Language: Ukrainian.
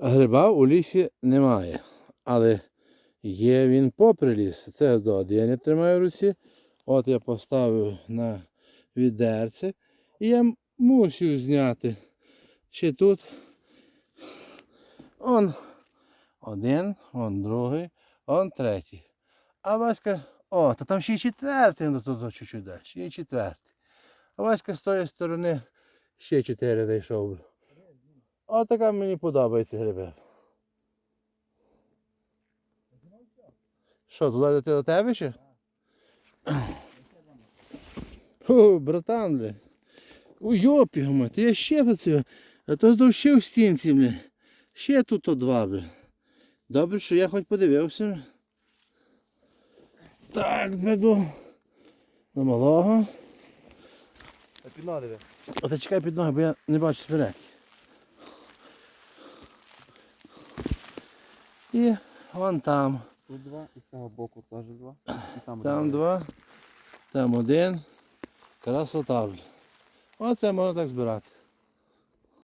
Гриба у лісі немає, але є він попри ліс. Це СД1 я тримаю в руці. От я поставив на відерце. І я мусив зняти. Ще тут. Он один, он другий, он третій. А Васька. О, та там ще й четвертий, ну тут чуть-чуть далі. Ще й четвертий. А Васька з тої сторони ще чотири зайшов. О, така мені подобається гриби. Що, туди йти до тебе ще? О, братан, бля. У йопі, гума, ти я ще оце, а то здов ще в стінці, бля. Ще тут о два, бля. Добре, що я хоч подивився. Так, веду. На малого. А під ноги диви. А ти чекай під ноги, бо я не бачу спереки. І вон там. Тут два і з цього боку теж два. І там, Там два, там один. Красота. Оце можна так збирати.